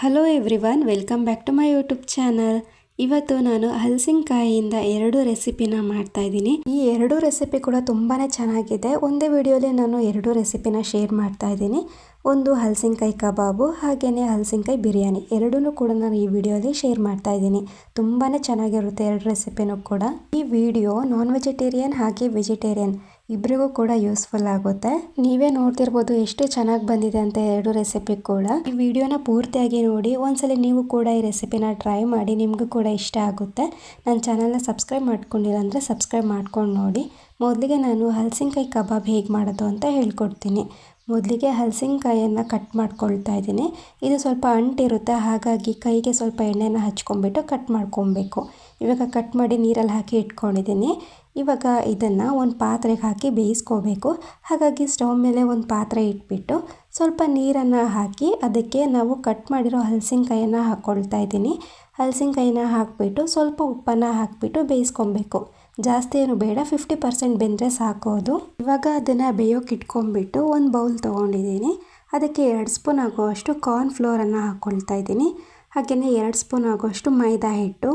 Hello everyone welcome back to my YouTube channel ಇವತ್ತು ನಾನು ಹಲಸಿನಕಾಯಿಯಿಂದ ಎರಡು ರೆಸಿಪಿನ ಮಾಡ್ತಾ ಇದ್ದೀನಿ. ಈ ಎರಡು ರೆಸಿಪಿ ಕೂಡ ತುಂಬಾ ಚೆನ್ನಾಗಿದೆ. ಒಂದೇ ವಿಡಿಯೋಲಿ ನಾನು ಎರಡು ರೆಸಿಪಿನ ಶೇರ್ ಮಾಡ್ತಾ ಇದ್ದೀನಿ. ಒಂದು ಹಲಸಿನಕಾಯಿ ಕಬಾಬು ಹಾಗೆಯೇ ಹಲಸಿನಕಾಯಿ ಬಿರಿಯಾನಿ. ಎರಡೂ ಕೂಡ ನಾನು ಈ ವಿಡಿಯೋಲಿ ಶೇರ್ ಮಾಡ್ತಾ ಇದ್ದೀನಿ. ತುಂಬಾ ಚೆನ್ನಾಗಿರುತ್ತೆ ಎರಡು ರೆಸಿಪಿನೂ ಕೂಡ. ಈ ವಿಡಿಯೋ ನಾನ್ ವೆಜಿಟೇರಿಯನ್ ಹಾಗೆ ವೆಜಿಟೇರಿಯನ್ ಇಬ್ಬರಿಗೂ ಕೂಡ ಯೂಸ್ಫುಲ್ ಆಗುತ್ತೆ. ನೀವೇ ನೋಡ್ತಿರ್ಬೋದು ಎಷ್ಟು ಚೆನ್ನಾಗಿ ಬಂದಿದೆ ಅಂತ ಎರಡು ರೆಸಿಪಿ ಕೂಡ. ಈ ವಿಡಿಯೋನ ಪೂರ್ತಿಯಾಗಿ ನೋಡಿ, ಒಂದ್ಸಲ ನೀವು ಕೂಡ ಈ ರೆಸಿಪಿನ ಟ್ರೈ ಮಾಡಿ, ನಿಮಗೂ ಕೂಡ ಇಷ್ಟ ಆಗುತ್ತೆ. ನನ್ನ ಚಾನಲ್ನ ಸಬ್ಸ್ಕ್ರೈಬ್ ಮಾಡ್ಕೊಂಡಿಲ್ಲ ಅಂದರೆ ಸಬ್ಸ್ಕ್ರೈಬ್ ಮಾಡ್ಕೊಂಡು ನೋಡಿ. ಮೊದಲಿಗೆ ನಾನು ಹಲಸಿನಕಾಯಿ ಕಬಾಬ್ ಹೇಗೆ ಮಾಡೋದು ಅಂತ ಹೇಳ್ಕೊಡ್ತೀನಿ. ಮೊದಲಿಗೆ ಹಲಸಿನಕಾಯಿಯನ್ನು ಕಟ್ ಮಾಡ್ಕೊಳ್ತಾ ಇದ್ದೀನಿ. ಇದು ಸ್ವಲ್ಪ ಅಂಟಿರುತ್ತೆ, ಹಾಗಾಗಿ ಕೈಗೆ ಸ್ವಲ್ಪ ಎಣ್ಣೆನ ಹಚ್ಕೊಂಡ್ಬಿಟ್ಟು ಕಟ್ ಮಾಡ್ಕೊಬೇಕು. ಇವಾಗ ಕಟ್ ಮಾಡಿ ನೀರಲ್ಲಿ ಹಾಕಿ ಇಟ್ಕೊಂಡಿದ್ದೀನಿ. ಇವಾಗ ಇದನ್ನು ಒಂದು ಪಾತ್ರೆಗೆ ಹಾಕಿ ಬೇಯಿಸ್ಕೋಬೇಕು. ಹಾಗಾಗಿ ಸ್ಟವ್ ಮೇಲೆ ಒಂದು ಪಾತ್ರೆ ಇಟ್ಬಿಟ್ಟು ಸ್ವಲ್ಪ ನೀರನ್ನು ಹಾಕಿ ಅದಕ್ಕೆ ನಾವು ಕಟ್ ಮಾಡಿರೋ ಹಲಸಿನಕಾಯನ್ನು ಹಾಕ್ಕೊಳ್ತಾ ಇದ್ದೀನಿ. ಹಲಸಿನಕಾಯಿನ ಹಾಕಿಬಿಟ್ಟು ಸ್ವಲ್ಪ ಉಪ್ಪನ್ನು ಹಾಕಿಬಿಟ್ಟು ಬೇಯಿಸ್ಕೊಬೇಕು. ಜಾಸ್ತಿ ಏನು ಬೇಡ ಫಿಫ್ಟಿ ಪರ್ಸೆಂಟ್ ಬೆಂದರೆ ಸಾಕೋದು ಇವಾಗ ಅದನ್ನು ಬೇಯೋಕೆ ಇಟ್ಕೊಂಡ್ಬಿಟ್ಟು ಒಂದು ಬೌಲ್ ತೊಗೊಂಡಿದ್ದೀನಿ. ಅದಕ್ಕೆ ಎರಡು ಸ್ಪೂನ್ ಆಗುವಷ್ಟು ಕಾರ್ನ್ ಫ್ಲೋರನ್ನು ಹಾಕ್ಕೊಳ್ತಾ ಇದ್ದೀನಿ. ಹಾಗೆಯೇ ಎರಡು ಸ್ಪೂನ್ ಆಗುವಷ್ಟು ಮೈದಾ ಹಿಟ್ಟು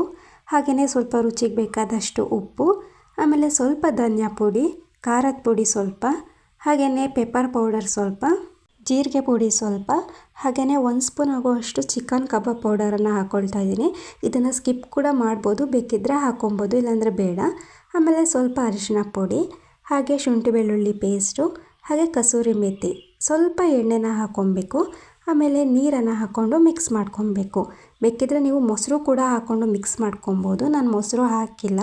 ಹಾಗೆಯೇ ಸ್ವಲ್ಪ ರುಚಿಗೆ ಬೇಕಾದಷ್ಟು ಉಪ್ಪು, ಆಮೇಲೆ ಸ್ವಲ್ಪ ಧನಿಯಾ ಪುಡಿ, ಖಾರದ ಪುಡಿ ಸ್ವಲ್ಪ, ಹಾಗೆಯೇ ಪೆಪ್ಪರ್ ಪೌಡರ್ ಸ್ವಲ್ಪ, ಜೀರಿಗೆ ಪುಡಿ ಸ್ವಲ್ಪ, ಹಾಗೆಯೇ ಒಂದು ಸ್ಪೂನ್ ಆಗುವಷ್ಟು ಚಿಕನ್ ಕಬಾಬ್ ಪೌಡರನ್ನು ಹಾಕ್ಕೊಳ್ತಾ ಇದ್ದೀನಿ. ಇದನ್ನು ಸ್ಕಿಪ್ ಕೂಡ ಮಾಡ್ಬೋದು ಬೇಕಿದ್ದರೆ ಹಾಕೊಬೋದು ಇಲ್ಲಾಂದರೆ ಬೇಡ. ಆಮೇಲೆ ಸ್ವಲ್ಪ ಅರಿಶಿನ ಪುಡಿ, ಹಾಗೆ ಶುಂಠಿ ಬೆಳ್ಳುಳ್ಳಿ ಪೇಸ್ಟು ಹಾಗೆ ಕಸೂರಿ ಮೆಥಿ. ಸ್ವಲ್ಪ ಎಣ್ಣೆನ ಹಾಕ್ಕೊಬೇಕು ಆಮೇಲೆ ನೀರನ್ನು ಹಾಕ್ಕೊಂಡು ಮಿಕ್ಸ್ ಮಾಡ್ಕೊಬೇಕು. ಬೇಕಿದ್ರೆ ನೀವು ಮೊಸರು ಕೂಡ ಹಾಕ್ಕೊಂಡು ಮಿಕ್ಸ್ ಮಾಡ್ಕೊಬೋದು. ನಾನು ಮೊಸರು ಹಾಕಿಲ್ಲ.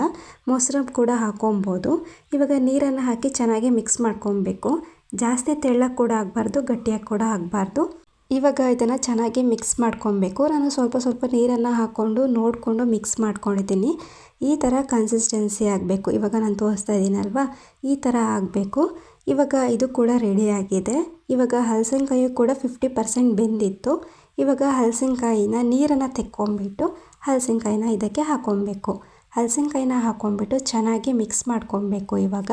ಮೊಸರು ಕೂಡ ಹಾಕೊಬೋದು. ಇವಾಗ ನೀರನ್ನು ಹಾಕಿ ಚೆನ್ನಾಗಿ ಮಿಕ್ಸ್ ಮಾಡ್ಕೊಬೇಕು. ಜಾಸ್ತಿ ತೆಳ್ಳಗೆ ಕೂಡ ಆಗಬಾರ್ದು, ಗಟ್ಟಿಯಾಗಿ ಕೂಡ ಆಗಬಾರ್ದು. ಇವಾಗ ಇದನ್ನು ಚೆನ್ನಾಗಿ ಮಿಕ್ಸ್ ಮಾಡ್ಕೊಬೇಕು. ನಾನು ಸ್ವಲ್ಪ ಸ್ವಲ್ಪ ನೀರನ್ನು ಹಾಕ್ಕೊಂಡು ನೋಡಿಕೊಂಡು ಮಿಕ್ಸ್ ಮಾಡ್ಕೊಂಡಿದ್ದೀನಿ. ಈ ಥರ ಕನ್ಸಿಸ್ಟೆನ್ಸಿ ಆಗಬೇಕು. ಇವಾಗ ನಾನು ತೋರಿಸ್ತಾ ಇದ್ದೀನಲ್ವಾ ಈ ಥರ ಆಗಬೇಕು. ಇವಾಗ ಇದು ಕೂಡ ರೆಡಿಯಾಗಿದೆ ಇವಾಗ ಹಲಸಿನಕಾಯಿ ಕೂಡ ಫಿಫ್ಟಿ ಪರ್ಸೆಂಟ್ ಬೆಂದಿತ್ತು. ಇವಾಗ ಹಲಸಿನಕಾಯಿನ ನೀರನ್ನು ತೆಕ್ಕೊಂಬಿಟ್ಟು ಹಲಸಿನಕಾಯಿನ ಇದಕ್ಕೆ ಹಾಕ್ಕೊಬೇಕು ಹಲಸಿನಕಾಯಿನ ಹಾಕ್ಕೊಂಬಿಟ್ಟು ಚೆನ್ನಾಗಿ ಮಿಕ್ಸ್ ಮಾಡ್ಕೊಬೇಕು ಇವಾಗ.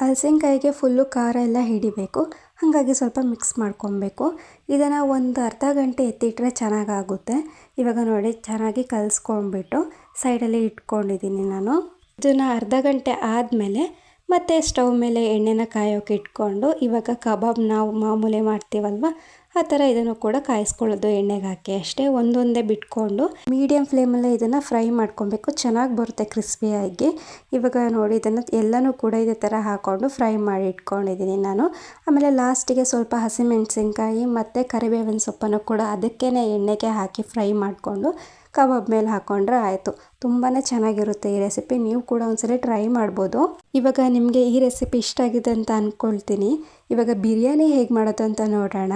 ಹಲಸಿನಕಾಯಿಗೆ ಫುಲ್ಲು ಖಾರ ಎಲ್ಲ ಹಿಡಿಬೇಕು. ಹಾಗಾಗಿ ಸ್ವಲ್ಪ ಮಿಕ್ಸ್ ಮಾಡ್ಕೊಬೇಕು. ಇದನ್ನು ಒಂದು ಅರ್ಧ ಗಂಟೆ ಎತ್ತಿಟ್ಟರೆ ಚೆನ್ನಾಗಾಗುತ್ತೆ. ಇವಾಗ ನೋಡಿ, ಚೆನ್ನಾಗಿ ಕಲಸ್ಕೊಂಡ್ಬಿಟ್ಟು ಸೈಡಲ್ಲಿ ಇಟ್ಕೊಂಡಿದ್ದೀನಿ ನಾನು. ಇದನ್ನು ಅರ್ಧ ಗಂಟೆ ಆದಮೇಲೆ ಮತ್ತು ಸ್ಟವ್ ಮೇಲೆ ಎಣ್ಣೆನ ಕಾಯೋಕೆ ಇಟ್ಕೊಂಡು ಇವಾಗ ಕಬಾಬ್ ನಾವು ಮಾಮೂಲಿ ಮಾಡ್ತೀವಲ್ವ ಆ ಥರ ಇದನ್ನು ಕೂಡ ಕಾಯಿಸ್ಕೊಳ್ಳೋದು, ಎಣ್ಣೆಗೆ ಹಾಕಿ. ಅಷ್ಟೇ ಒಂದೊಂದೇ ಬಿಟ್ಕೊಂಡು ಮೀಡಿಯಮ್ ಫ್ಲೇಮಲ್ಲೇ ಇದನ್ನು ಫ್ರೈ ಮಾಡ್ಕೊಬೇಕು. ಚೆನ್ನಾಗಿ ಬರುತ್ತೆ ಕ್ರಿಸ್ಪಿಯಾಗಿ ಇವಾಗ ನೋಡಿ, ಇದನ್ನು ಎಲ್ಲನೂ ಕೂಡ ಇದೇ ಥರ ಹಾಕ್ಕೊಂಡು ಫ್ರೈ ಮಾಡಿ ಇಟ್ಕೊಂಡಿದ್ದೀನಿ ನಾನು. ಆಮೇಲೆ ಲಾಸ್ಟಿಗೆ ಸ್ವಲ್ಪ ಹಸಿಮೆಣಸಿನ್ಕಾಯಿ ಮತ್ತು ಕರಿಬೇವಿನ ಸೊಪ್ಪನ್ನು ಕೂಡ ಅದಕ್ಕೇ ಎಣ್ಣೆಗೆ ಹಾಕಿ ಫ್ರೈ ಮಾಡಿಕೊಂಡು ಕಬಾಬ್ ಮೇಲೆ ಹಾಕ್ಕೊಂಡ್ರೆ ಆಯಿತು. ತುಂಬಾ ಚೆನ್ನಾಗಿರುತ್ತೆ ಈ ರೆಸಿಪಿ. ನೀವು ಕೂಡ ಒಂದ್ಸಲ ಟ್ರೈ ಮಾಡ್ಬೋದು. ಇವಾಗ ನಿಮಗೆ ಈ ರೆಸಿಪಿ ಇಷ್ಟ ಆಗಿದೆ ಅಂತ ಅಂದ್ಕೊಳ್ತೀನಿ ಇವಾಗ ಬಿರಿಯಾನಿ ಹೇಗೆ ಮಾಡೋದು ಅಂತ ನೋಡೋಣ.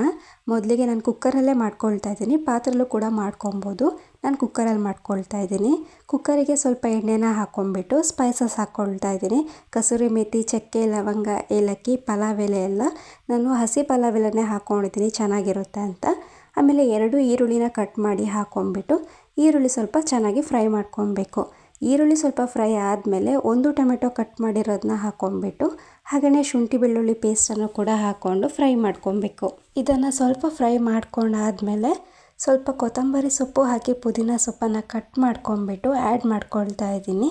ಮೊದಲಿಗೆ ನಾನು ಕುಕ್ಕರಲ್ಲೇ ಮಾಡ್ಕೊಳ್ತಾ ಇದ್ದೀನಿ. ಪಾತ್ರೆಲ್ಲೂ ಕೂಡ ಮಾಡ್ಕೊಬೋದು ನಾನು ಕುಕ್ಕರಲ್ಲಿ ಮಾಡ್ಕೊಳ್ತಾ ಇದ್ದೀನಿ. ಕುಕ್ಕರಿಗೆ ಸ್ವಲ್ಪ ಎಣ್ಣೆನ ಹಾಕ್ಕೊಂಬಿಟ್ಟು ಸ್ಪೈಸಸ್ ಹಾಕ್ಕೊಳ್ತಾ ಇದ್ದೀನಿ. ಕಸೂರಿ ಮೆಥಿ ಚಕ್ಕೆ, ಲವಂಗ, ಏಲಕ್ಕಿ, ಪಲಾವ್ ಎಲೆ ಎಲ್ಲ ನಾನು ಹಸಿ ಪಲಾವ್ ಎಲೆನೇ ಹಾಕ್ಕೊಂಡಿದ್ದೀನಿ ಚೆನ್ನಾಗಿರುತ್ತೆ ಅಂತ. ಆಮೇಲೆ ಎರಡು ಈರುಳ್ಳಿನ ಕಟ್ ಮಾಡಿ ಹಾಕ್ಕೊಂಬಿಟ್ಟು ಈರುಳ್ಳಿ ಸ್ವಲ್ಪ ಚೆನ್ನಾಗಿ ಫ್ರೈ ಮಾಡ್ಕೊಬೇಕು. ಈರುಳ್ಳಿ ಸ್ವಲ್ಪ ಫ್ರೈ ಆದಮೇಲೆ ಒಂದು ಟೊಮೆಟೊ ಕಟ್ ಮಾಡಿರೋದನ್ನ ಹಾಕ್ಕೊಂಬಿಟ್ಟು ಹಾಗೆಯೇ ಶುಂಠಿ ಬೆಳ್ಳುಳ್ಳಿ ಪೇಸ್ಟನ್ನು ಕೂಡ ಹಾಕ್ಕೊಂಡು ಫ್ರೈ ಮಾಡ್ಕೊಬೇಕು. ಇದನ್ನು ಸ್ವಲ್ಪ ಫ್ರೈ ಮಾಡ್ಕೊಂಡಾದಮೇಲೆ ಸ್ವಲ್ಪ ಕೊತ್ತಂಬರಿ ಸೊಪ್ಪು ಹಾಕಿ ಪುದೀನ ಸೊಪ್ಪನ್ನು ಕಟ್ ಮಾಡ್ಕೊಂಬಿಟ್ಟು ಆ್ಯಡ್ ಮಾಡ್ಕೊಳ್ತಾ ಇದ್ದೀನಿ.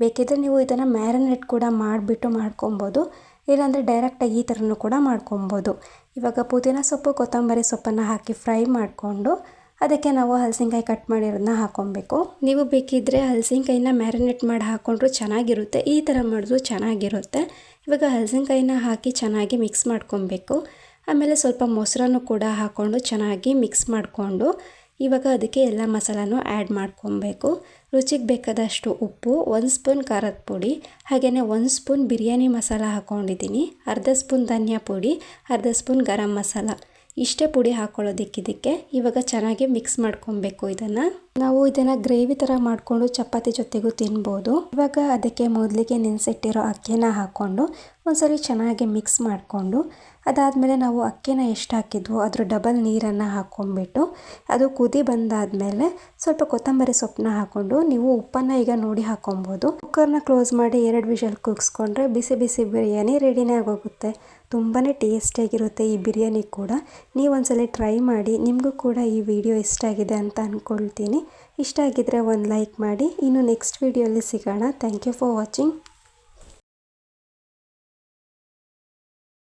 ಬೇಕಿದ್ದರೆ ನೀವು ಇದನ್ನು ಮ್ಯಾರಿನೇಟ್ ಕೂಡ ಮಾಡಿಬಿಟ್ಟು ಮಾಡ್ಕೊಬೋದು, ಇಲ್ಲಾಂದರೆ ಡೈರೆಕ್ಟಾಗಿ ಈ ಥರನೂ ಕೂಡ ಮಾಡ್ಕೊಬೋದು. ಇವಾಗ ಪುದೀನ ಸೊಪ್ಪು, ಕೊತ್ತಂಬರಿ ಸೊಪ್ಪನ್ನು ಹಾಕಿ ಫ್ರೈ ಮಾಡಿಕೊಂಡು ಅದಕ್ಕೆ ನಾವು ಹಲಸಿನಕಾಯಿ ಕಟ್ ಮಾಡಿರೋದನ್ನ ಹಾಕ್ಕೊಬೇಕು ನೀವು ಬೇಕಿದ್ದರೆ ಹಲಸಿನಕಾಯಿನ ಮ್ಯಾರಿನೇಟ್ ಮಾಡಿ ಹಾಕ್ಕೊಂಡ್ರೂ ಚೆನ್ನಾಗಿರುತ್ತೆ. ಈ ಥರ ಮಾಡಿದ್ರು ಚೆನ್ನಾಗಿರುತ್ತೆ. ಇವಾಗ ಹಲಸಿನಕಾಯಿನ ಹಾಕಿ ಚೆನ್ನಾಗಿ ಮಿಕ್ಸ್ ಮಾಡ್ಕೊಬೇಕು. ಆಮೇಲೆ ಸ್ವಲ್ಪ ಮೊಸರನ್ನು ಕೂಡ ಹಾಕ್ಕೊಂಡು ಚೆನ್ನಾಗಿ ಮಿಕ್ಸ್ ಮಾಡಿಕೊಂಡು ಇವಾಗ ಅದಕ್ಕೆ ಎಲ್ಲ ಮಸಾಲನೂ ಆ್ಯಡ್ ಮಾಡ್ಕೊಬೇಕು. ರುಚಿಗೆ ಬೇಕಾದಷ್ಟು ಉಪ್ಪು, ಒಂದು ಸ್ಪೂನ್ ಖಾರದ ಪುಡಿ, ಹಾಗೆಯೇ ಒಂದು ಸ್ಪೂನ್ ಬಿರಿಯಾನಿ ಮಸಾಲ ಹಾಕ್ಕೊಂಡಿದ್ದೀನಿ ಅರ್ಧ ಸ್ಪೂನ್ ಧನಿಯಾ ಪುಡಿ, ಅರ್ಧ ಸ್ಪೂನ್ ಗರಂ ಮಸಾಲ. ಇಷ್ಟೇ ಪುಡಿ ಹಾಕ್ಕೊಳ್ಳೋದಕ್ಕಿದಕ್ಕೆ ಇವಾಗ ಚೆನ್ನಾಗಿ ಮಿಕ್ಸ್ ಮಾಡ್ಕೊಬೇಕು ಇದನ್ನು. ನಾವು ಇದನ್ನು ಗ್ರೇವಿ ಥರ ಮಾಡಿಕೊಂಡು ಚಪಾತಿ ಜೊತೆಗೂ ತಿನ್ಬೋದು. ಇವಾಗ ಅದಕ್ಕೆ ಮೊದಲಿಗೆ ನೆನೆಸಿಟ್ಟಿರೋ ಅಕ್ಕಿನ ಹಾಕ್ಕೊಂಡು ಒಂದ್ಸರಿ ಚೆನ್ನಾಗಿ ಮಿಕ್ಸ್ ಮಾಡಿಕೊಂಡು, ಅದಾದಮೇಲೆ ನಾವು ಅಕ್ಕಿನ ಎಷ್ಟು ಹಾಕಿದ್ವೋ ಅದ್ರ ಡಬಲ್ ನೀರನ್ನು ಹಾಕ್ಕೊಂಡ್ಬಿಟ್ಟು ಅದು ಕುದಿ ಬಂದಾದಮೇಲೆ ಸ್ವಲ್ಪ ಕೊತ್ತಂಬರಿ ಸೊಪ್ಪನ್ನ ಹಾಕ್ಕೊಂಡು ನೀವು ಉಪ್ಪನ್ನು ಈಗ ನೋಡಿ ಹಾಕ್ಕೊಬೋದು ಕುಕ್ಕರ್ನ ಕ್ಲೋಸ್ ಮಾಡಿ ಎರಡು ವಿಷಲ್ ಕುಗ್ಸ್ಕೊಂಡ್ರೆ ಬಿಸಿ ಬಿಸಿ ಬಿರಿಯಾನಿ ರೆಡಿನೇ ಆಗೋಗುತ್ತೆ ತುಂಬಾ ಟೇಸ್ಟಿಯಾಗಿರುತ್ತೆ ಈ ಬಿರಿಯಾನಿ ಕೂಡ. ನೀವು ಒಂದ್ಸಲ ಟ್ರೈ ಮಾಡಿ, ನಿಮಗೂ ಕೂಡ ಈ ವಿಡಿಯೋ ಇಷ್ಟ ಆಗಿದೆ ಅಂತ ಅಂದ್ಕೊಳ್ತೀನಿ ಇಷ್ಟ ಆಗಿದ್ದರೆ ಒಂದು ಲೈಕ್ ಮಾಡಿ. ಇನ್ನು ನೆಕ್ಸ್ಟ್ ವಿಡಿಯೋಲಿ ಸಿಗೋಣ. Thank you for watching